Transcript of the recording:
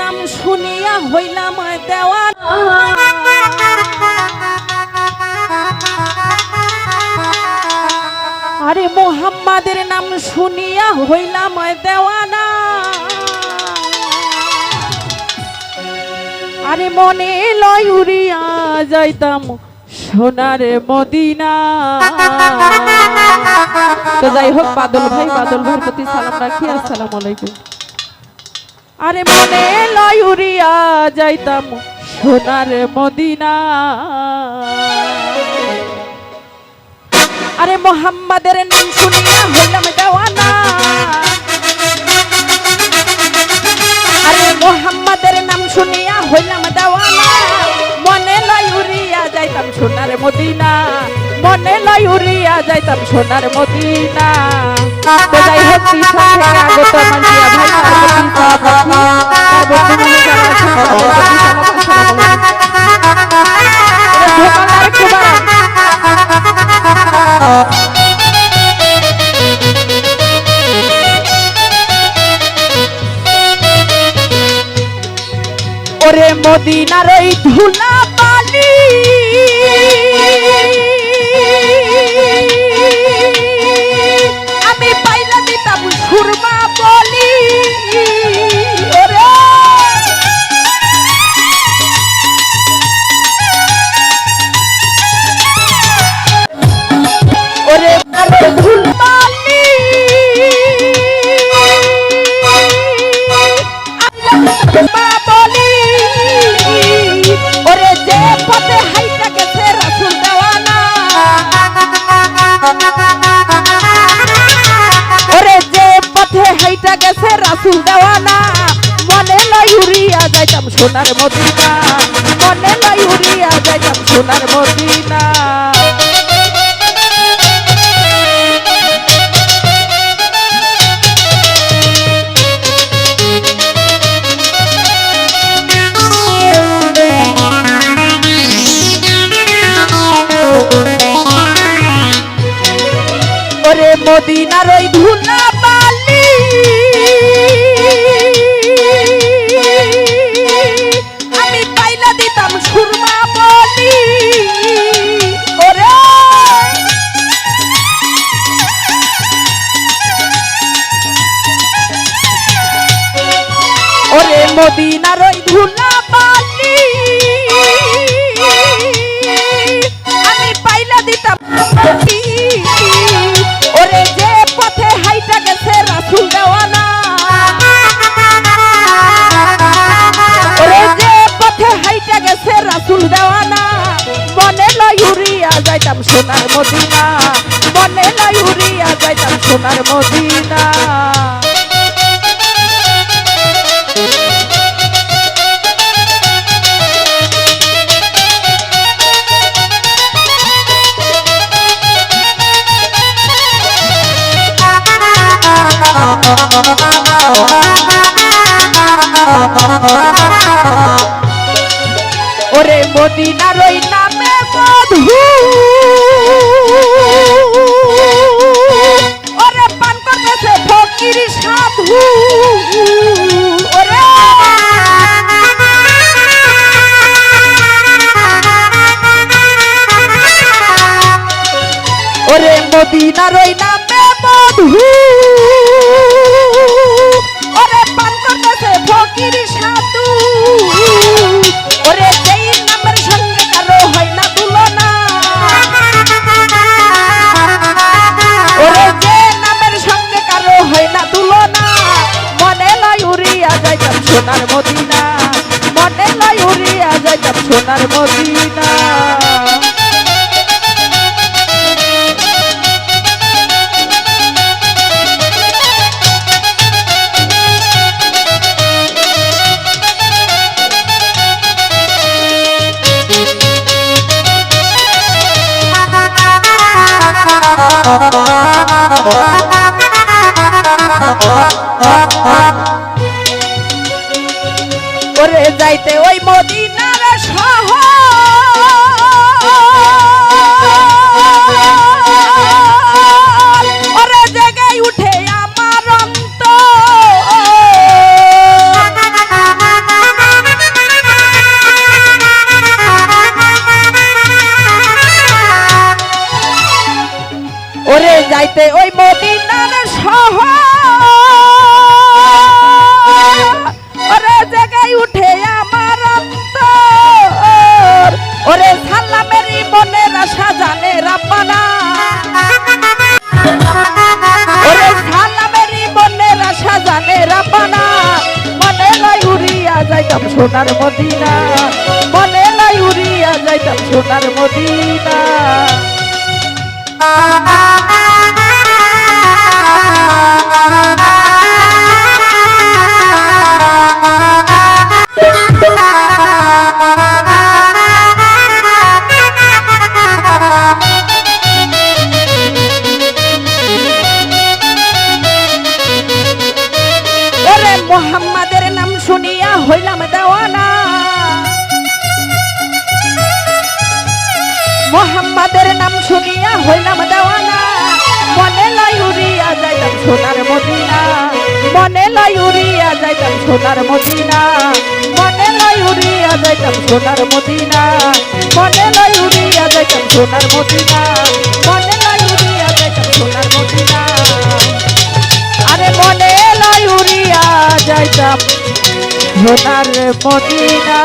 নাম শুনিয়া হইলাম দেওয়া আরে মোহাম্মদের নাম শুনিয়া হইলাম দেওয়ানা। আরে মনে লয় উড়িয়া যাইতাম সোনার মদিনা। তো যাই হোক, বাদল ভাই, বাদল ভাইয়ের প্রতি সালাম রাখি, আসসালাম আলাইকুম। আরে মনে লয় উড়িয়া যাইতাম সোনার মদিনা। আরে মোহাম্মদের নাম শুনিয়া হইলাম দেওয়ানা। আরে মোহাম্মদের নাম শুনিয়া হইলাম দেওয়ানা। মনে লয় উড়িয়া যাইতাম সোনার মদিনা। মনে লয় উড়িয়া যাইতাম সোনার মদিনা যাই হোক থেকে আগত। ওরে মদিনার ওই ধুলা বালি রাসুল দেওয়ানা। মনে লয় উড়িয়া যাইতাম সোনার মদিনা। মনে লয় উড়িয়া যাইতাম সোনার মদিনা। মদিনার ওই ধুলা ওরে মদিনার ওই ধুলা বালি আমি পাইলা দিতাম। ওরে যে পথে হাইটা গেছে রাসুল দেওয়ানা। ওরে যে পথে হাইটা গেছে রাসুল দেওয়ানা। মনে লয় উড়িয়া যাইতাম সোনার মদিনা। মনে লয় উড়িয়া যাইতাম সোনার মদিনা। ওরে মদিনার ওই নামে মধু ওরে পান করতেছে ফকির সাধু। ওরে মদিনার ওই নামে মধু উড়িয়া যাইতাম সোনার মদিনা। মনে লয় উড়িয়া যাইতাম সোনার মদিনা। করে যাইতে ওই মদিনার সহ উঠে ওরে যাইতে ওই মোদী সোনার মদিনা। মনে লাই উড়িয়া যাইতাম সোনার মদিনা। ওরে মোহাম্মদের নাম শুনিয়া হইলাম দেওয়ানা। মনে উড়িয়া যাইতাম সোনার মদিনা। মনে উড়িয়া যাইতাম সোনার মদিনা। মনে উড়িয়া যাইতাম সোনার মদিনা। মনে উড়িয়া যাইতাম সোনার মদিনা। মনে উড়িয়া যাইতাম সোনার মদিনা। আরে মনে উড়িয়া যাইতাম সোনার মদিনা।